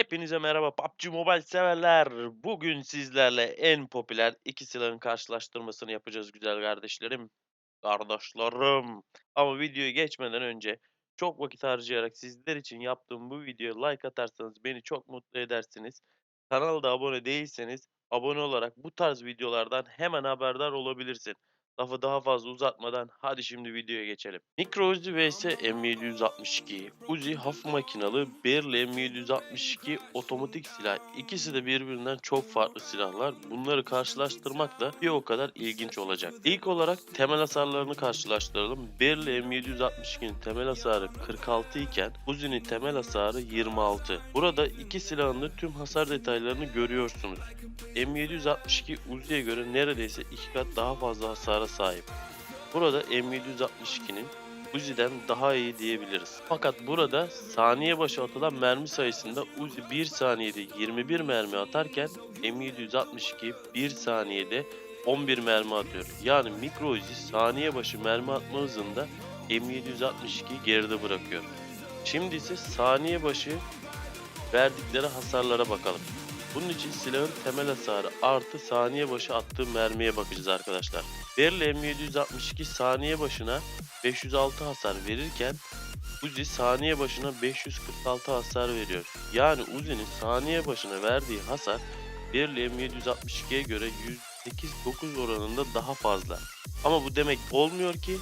Hepinize merhaba PUBG Mobile severler. Bugün sizlerle en popüler iki silahın karşılaştırmasını yapacağız güzel kardeşlerim. Kardeşlerim. Ama videoyu geçmeden önce çok vakit harcayarak sizler için yaptığım bu videoya like atarsanız beni çok mutlu edersiniz. Kanala da abone değilseniz abone olarak bu tarz videolardan hemen haberdar olabilirsin. Lafı daha fazla uzatmadan hadi şimdi videoya geçelim. Micro Uzi vs M762 Uzi hafif makinalı, Berl M762 otomatik silah. İkisi de birbirinden çok farklı silahlar. Bunları karşılaştırmak da bir o kadar ilginç olacak. İlk olarak temel hasarlarını karşılaştıralım. Berl M762'nin temel hasarı 46 iken Uzi'nin temel hasarı 26. Burada iki silahın da tüm hasar detaylarını görüyorsunuz. M762 Uzi'ye göre neredeyse iki kat daha fazla hasara sahip. Burada M762'nin Uzi'den daha iyi diyebiliriz. Fakat burada saniye başı atılan mermi sayısında Uzi 1 saniyede 21 mermi atarken M762 1 saniyede 11 mermi atıyor. Yani mikro Uzi saniye başı mermi atma hızında M762'yi geride bırakıyor. Şimdi ise saniye başı verdikleri hasarlara bakalım. Bunun için silahın temel hasarı artı saniye başı attığı mermiye bakacağız arkadaşlar. Berl M762 saniye başına 506 hasar verirken Uzi saniye başına 546 hasar veriyor. Yani Uzi'nin saniye başına verdiği hasar Berl M762'ye göre %8-9 oranında daha fazla. Ama bu demek olmuyor ki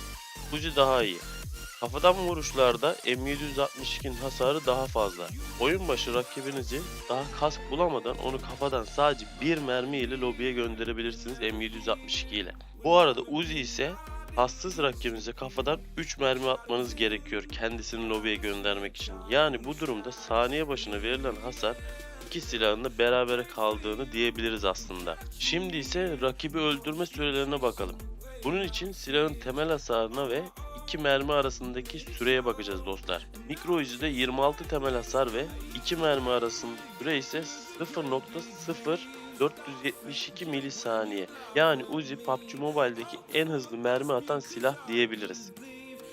Uzi daha iyi. Kafadan vuruşlarda M762'nin hasarı daha fazla. Oyun başı rakibinizi daha kask bulamadan onu kafadan sadece bir mermi ile lobiye gönderebilirsiniz M762 ile. Bu arada Uzi ise hassız rakibinize kafadan 3 mermi atmanız gerekiyor kendisini lobiye göndermek için. Yani bu durumda saniye başına verilen hasar iki silahın da berabere kaldığını diyebiliriz aslında. Şimdi ise rakibi öldürme sürelerine bakalım. Bunun için silahın temel hasarına ve iki mermi arasındaki süreye bakacağız dostlar. Mikro Uzi'de 26 temel hasar ve 2 mermi arasındaki süre ise 0.0472 milisaniye. Yani Uzi PUBG Mobile'deki en hızlı mermi atan silah diyebiliriz.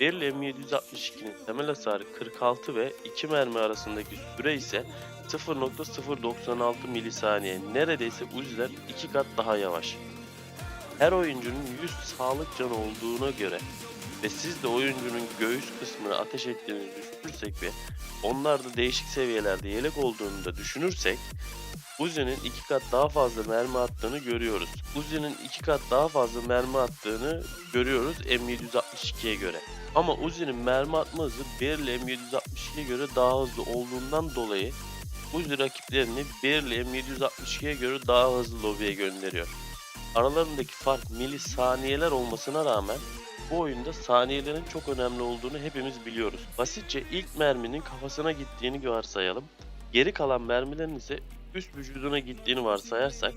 Beril M762'nin temel hasarı 46 ve 2 mermi arasındaki süre ise 0.096 milisaniye. Neredeyse Uzi'den 2 kat daha yavaş. Her oyuncunun 100 sağlık canı olduğuna göre ve siz de oyuncunun göğüs kısmını ateş ettiğini düşünürsek ve onlar da değişik seviyelerde yelek olduğunu da düşünürsek Uzi'nin iki kat daha fazla mermi attığını görüyoruz. Uzi'nin iki kat daha fazla mermi attığını görüyoruz M762'ye göre. Ama Uzi'nin mermi atma hızı Beril M762'ye göre daha hızlı olduğundan dolayı Uzi rakiplerini Beril M762'ye göre daha hızlı lobiye gönderiyor. Aralarındaki fark milisaniyeler olmasına rağmen bu oyunda saniyelerin çok önemli olduğunu hepimiz biliyoruz. Basitçe ilk merminin kafasına gittiğini varsayalım. Geri kalan mermilerin ise üst vücuduna gittiğini varsayarsak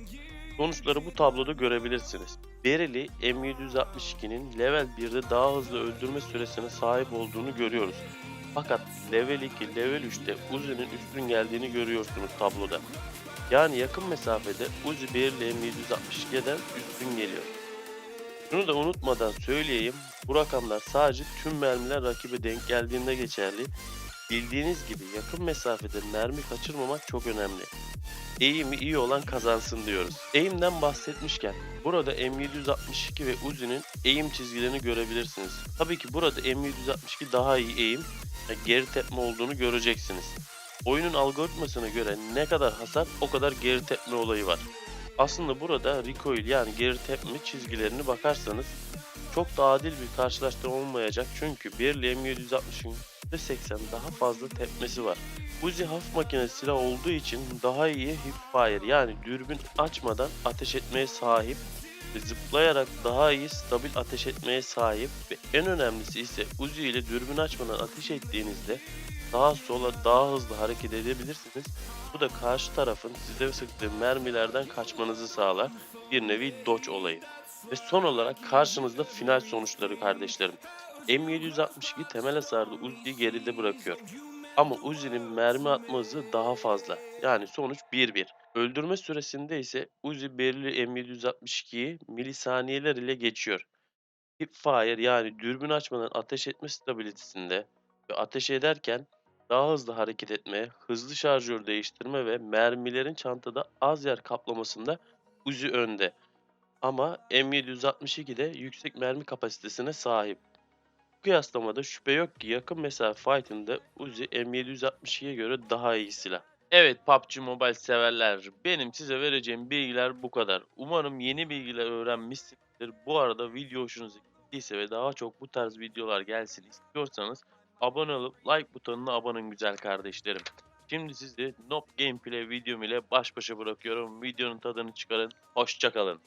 sonuçları bu tabloda görebilirsiniz. Berili M762'nin level 1'de daha hızlı öldürme süresine sahip olduğunu görüyoruz. Fakat level 2, level 3'te Uzi'nin üstün geldiğini görüyorsunuz tabloda. Yani yakın mesafede Uzi Berili M762'den üstün geliyor. Şunu da unutmadan söyleyeyim. Bu rakamlar sadece tüm mermiler rakibe denk geldiğinde geçerli. Bildiğiniz gibi yakın mesafede mermi kaçırmamak çok önemli. Eğimi iyi olan kazansın diyoruz. Eğimden bahsetmişken burada M762 ve Uzi'nin eğim çizgilerini görebilirsiniz. Tabii ki burada M762 daha iyi eğim ve geri tepme olduğunu göreceksiniz. Oyunun algoritmasına göre ne kadar hasar o kadar geri tepme olayı var. Aslında burada recoil yani geri tepme çizgilerini bakarsanız çok da adil bir karşılaştırma olmayacak çünkü bir M760'ın %80 daha fazla tepmesi var. Uzi hafif makine silah olduğu için daha iyi hipfire yani dürbün açmadan ateş etmeye sahip ve zıplayarak daha iyi stabil ateş etmeye sahip ve en önemlisi ise Uzi ile dürbün açmadan ateş ettiğinizde daha sola daha hızlı hareket edebilirsiniz. Bu da karşı tarafın size sıktığı mermilerden kaçmanızı sağlar. Bir nevi dodge olayı. Ve son olarak karşınızda final sonuçları kardeşlerim. M762 temel hasarda Uzi'yi geride bırakıyor. Ama Uzi'nin mermi atma hızı daha fazla. Yani sonuç 1-1. Öldürme süresinde ise Uzi belirli M762'yi milisaniyeler ile geçiyor. Hipfire yani dürbün açmadan ateş etme stabilitesinde ve ateş ederken daha hızlı hareket etme, hızlı şarjör değiştirme ve mermilerin çantada az yer kaplamasında Uzi önde. Ama M762 de yüksek mermi kapasitesine sahip. Bu kıyaslamada şüphe yok ki yakın mesafe fight'ında Uzi M762'ye göre daha iyi silah. Evet PUBG Mobile severler, benim size vereceğim bilgiler bu kadar. Umarım yeni bilgiler öğrenmişsinizdir. Bu arada video hoşunuza gittiyse ve daha çok bu tarz videolar gelsin istiyorsanız abone olup like butonuna abanın güzel kardeşlerim. Şimdi sizi Nob Gameplay videom ile baş başa bırakıyorum. Videonun tadını çıkarın. Hoşçakalın.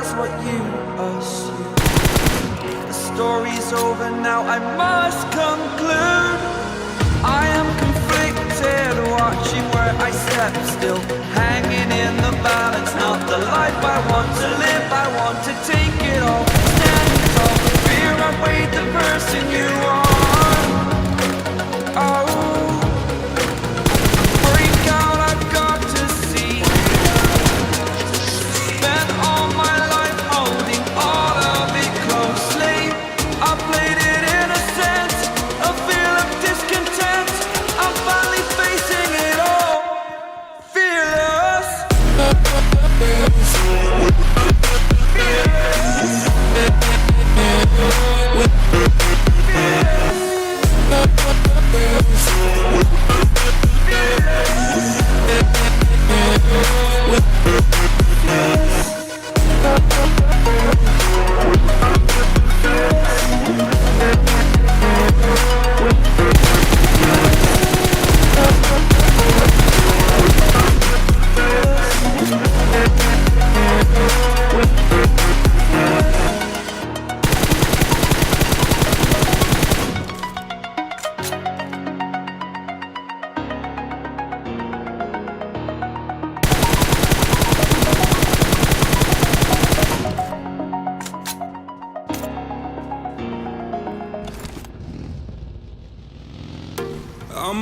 That's what you assume. The story's over now, I must conclude. I am conflicted, watching where I step still. Hanging in the balance, not the life I want to live. I want to take it all, stand tall. Fear I weighed the person you are.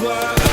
fly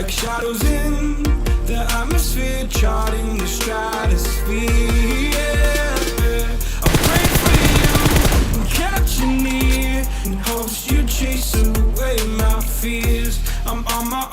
Like shadows in the atmosphere, charting the stratosphere. Yeah. I pray for you and catch you near in hopes you chase away my fears. I'm on my